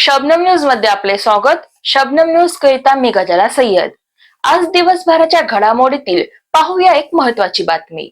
शबनम न्यूजमध्ये आपले स्वागत. शबनम न्यूज करिता मी गजाला सय्यद. आज दिवसभराच्या घडामोडीतील पाहूया एक महत्वाची बातमी.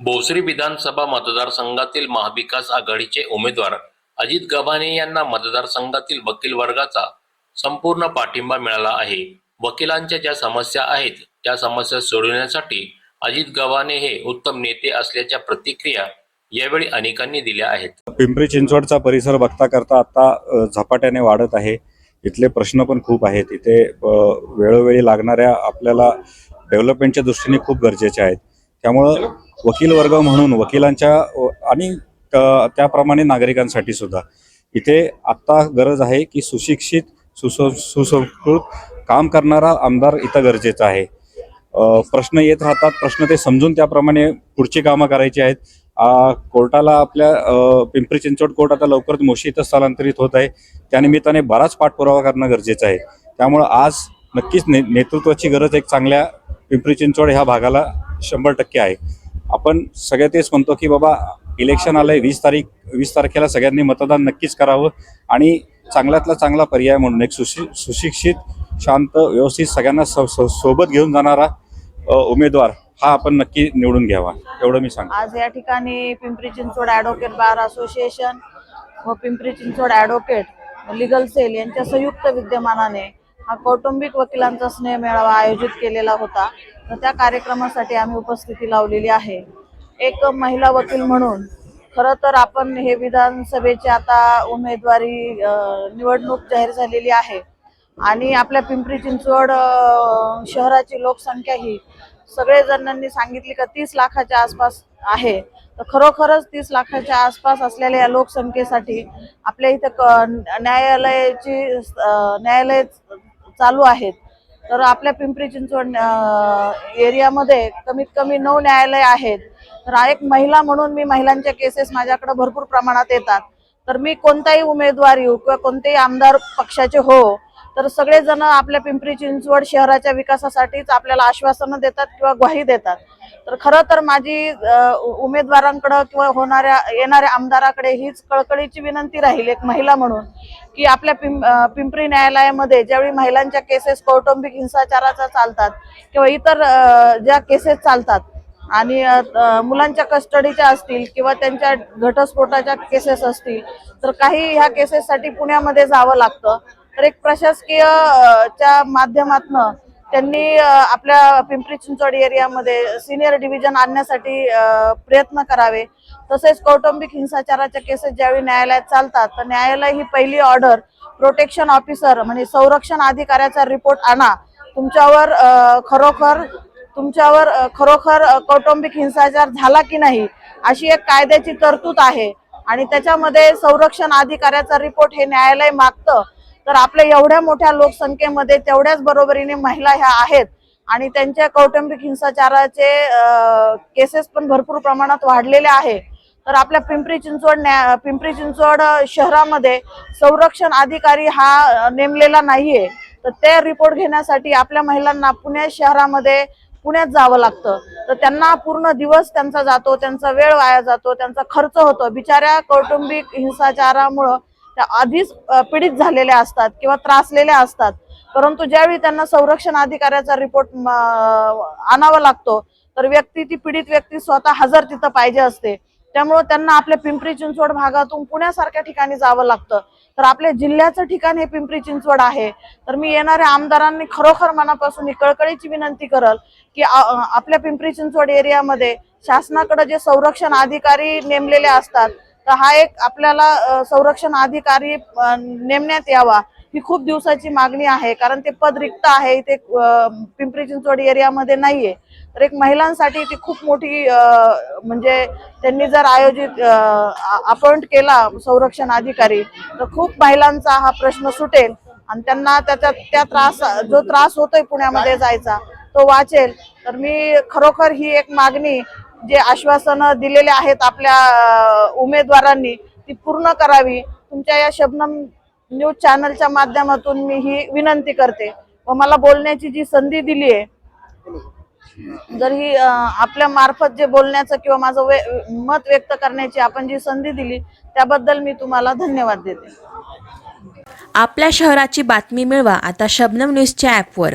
भोसरी विधानसभा मतदारसंघातील महाविकास आघाडीचे उमेदवार अजित गव्हाणे यांना मतदारसंघातील वकील वर्गाचा संपूर्ण पाठिंबा मिळाला आहे. वकिलांच्या ज्या समस्या आहेत त्या समस्या सोडवण्यासाठी अजित गव्हाणे हे उत्तम नेते असल्याच्या प्रतिक्रिया यावेळी अनेकांनी दिल्या आहेत. पिंपरी चिंचवडचा परिसर बघता करता आता झपाट्याने वाढत आहे. इथले प्रश्न पण खूप आहेत. इथे वेळोवेळी लागणाऱ्या आपल्याला डेव्हलपमेंटच्या दृष्टीने खूप गरजेचे आहेत. त्यामुळं वकील वर्ग म्हणून वकिलांच्या आणि त्याप्रमाणे नागरिकांसाठी सुद्धा. इथे आत्ता गरज आहे की सुशिक्षित सुसं सुसंस्कृत काम करणारा आमदार इथं गरजेचा आहे. प्रश्न येत राहतात. प्रश्न ते समजून त्याप्रमाणे पुढची कामं करायची आहेत. कोर्टाला आपल्या पिंपरी चिंचवड कोर्ट आता लवकरच मोशी इथं स्थलांतरित होत आहे. त्यानिमित्ताने बराच पाठपुरावा करणं गरजेचं आहे. त्यामुळं आज नक्कीच ने नेतृत्वाची गरज एक चांगल्या पिंपरी चिंचवड ह्या भागाला शंभर टक्के आहे. आपण सगळे तेच म्हणतो की बाबा इलेक्शन आलंय वीस तारीख वीस तारखेला सगळ्यांनी मतदान नक्कीच करावं आणि चांगल्यातला चांगला पर्याय म्हणून एक सुशि सुशिक्षित शांत व्यवस्थित सगळ्यांना सो- सो- सोबत घेऊन जाणारा उमेदवार हा आपण नक्की निवडून घ्यावा एवढं मी सांगतो. आज या ठिकाणी Pimpri Chinchwad advocate bar association व Pimpri Chinchwad advocate legal cell यांच्या संयुक्त विद्यमानाने हा कौटुंबिक वकिलांचा स्नेह मेळावा आयोजित केलेला होता. तर त्या कार्यक्रमासाठी आम्ही उपस्थिती लावलेली आहे. एक महिला वकील म्हणून खरं तर आपण हे विधानसभेची आता उमेदवारी निवडणूक जाहीर झालेली आहे. आणि आपल्या पिंपरी चिंचवड शहराची लोकसंख्या ही सगळे जणांनी सांगितली का तीस लाखाच्या आसपास आहे. तर खरोखरच तीस लाखाच्या आसपास असलेल्या या लोकसंख्येसाठी आपल्या इथं क- न्यायालयाची न्यायालय चालू आहेत. तर आपल्या पिंपरी चिंचवड एरियामध्ये कमीत कमी नऊ न्यायालय आहेत. तर एक महिला म्हणून मी महिलांच्या केसेस माझ्याकडे भरपूर प्रमाणात येतात. तर मी कोणताही उमेदवार येऊ किंवा कोणतेही आमदार पक्षाचे हो तर सगळेजण आपल्या पिंपरी चिंचवड शहराच्या विकासासाठीच आपल्याला आश्वासनं देतात किंवा ग्वाही देतात. तर खरं तर माझी उमेदवारांकडं किंवा होणाऱ्या येणाऱ्या आमदाराकडे हीच कळकळीची विनंती राहील एक महिला म्हणून की आपल्या पिं पिंपरी न्यायालयामध्ये ज्यावेळी महिलांच्या केसेस कौटुंबिक हिंसाचाराचा चालतात किंवा इतर ज्या केसेस चालतात आणि मुलांच्या कस्टडीच्या असतील किंवा त्यांच्या घटस्फोटाच्या केसेस असतील तर काही ह्या केसेससाठी पुण्यामध्ये जावं लागतं. तर एक प्रशासकीय च्या माध्यमातनं त्यांनी आपल्या पिंपरी चिंचवड एरियामध्ये सिनियर डिव्हिजन आणण्यासाठी प्रयत्न करावे. तसेच कौटुंबिक हिंसाचाराच्या केसेस ज्यावेळी न्यायालयात चालतात तर न्यायालय ही पहिली ऑर्डर प्रोटेक्शन ऑफिसर म्हणजे संरक्षण अधिकाऱ्याचा रिपोर्ट आणा. तुमच्यावर खरोखर तुमच्यावर खरोखर कौटुंबिक हिंसाचार झाला की नाही अशी एक कायद्याची तरतूद आहे. आणि त्याच्यामध्ये संरक्षण अधिकाऱ्याचा रिपोर्ट हे न्यायालय मागतं. तर आपल्या एवढ्या मोठ्या लोकसंख्येमध्ये तेवढ्याच बरोबरीने महिला ह्या आहेत. आणि त्यांच्या कौटुंबिक हिंसाचाराचे केसेस पण भरपूर प्रमाणात वाढलेले आहे. तर आपल्या पिंपरी चिंचवड न्या पिंपरी चिंचवड शहरामध्ये संरक्षण अधिकारी हा नेमलेला नाहीये. तर ते रिपोर्ट घेण्यासाठी आपल्या महिलांना पुणे शहरामध्ये पुण्यात जावं लागतं. तर त्यांना पूर्ण दिवस त्यांचा जातो त्यांचा वेळ वाया जातो त्यांचा खर्च होतो. बिचाऱ्या कौटुंबिक हिंसाचारामुळं त्या आधीच पीडित झालेल्या असतात किंवा त्रासलेल्या असतात. परंतु ज्यावेळी त्यांना संरक्षण अधिकाऱ्याचा रिपोर्ट आणावा लागतो तर व्यक्ती ती पीडित व्यक्ती स्वतः हजर तिथं पाहिजे असते. त्यामुळं त्यांना आपल्या पिंपरी चिंचवड भागातून पुण्यासारख्या ठिकाणी जावं लागतं. तर आपल्या जिल्ह्याचं ठिकाण हे पिंपरी चिंचवड आहे. तर मी येणाऱ्या आमदारांनी खरोखर मनापासून ही कळकळीची विनंती करल की आपल्या पिंपरी चिंचवड एरियामध्ये शासनाकडे जे संरक्षण अधिकारी नेमलेले असतात तर हा एक आपल्याला संरक्षण अधिकारी नेमण्यात यावा ही खूप दिवसाची मागणी आहे. कारण ते पद रिक्त आहे इथे पिंपरी चिंचवड एरियामध्ये नाहीये. तर एक महिलांसाठी ती खूप मोठी म्हणजे त्यांनी जर आयोजित अपॉइंट केला संरक्षण अधिकारी तर खूप महिलांचा हा प्रश्न सुटेल आणि त्यांना त्याचा त्या त्रास जो त्रास होतोय पुण्यामध्ये जायचा तो वाचेल. तर मी खरोखर ही एक मागणी जे आश्वासनं दिलेले आहेत आपल्या उमेदवारांनी ती पूर्ण करावी. तुमच्या या शबनम न्यूज चॅनलच्या माध्यमातून मी ही विनंती करते. व मला बोलण्याची जी संधी दिली आहे जर ही आपल्या मार्फत जे बोलण्याचं किंवा माझं वे मत व्यक्त करण्याची आपण जी संधी दिली त्याबद्दल मी तुम्हाला धन्यवाद देते. आपल्या शहराची बातमी मिळवा आता शबनम न्यूजच्या ॲपवर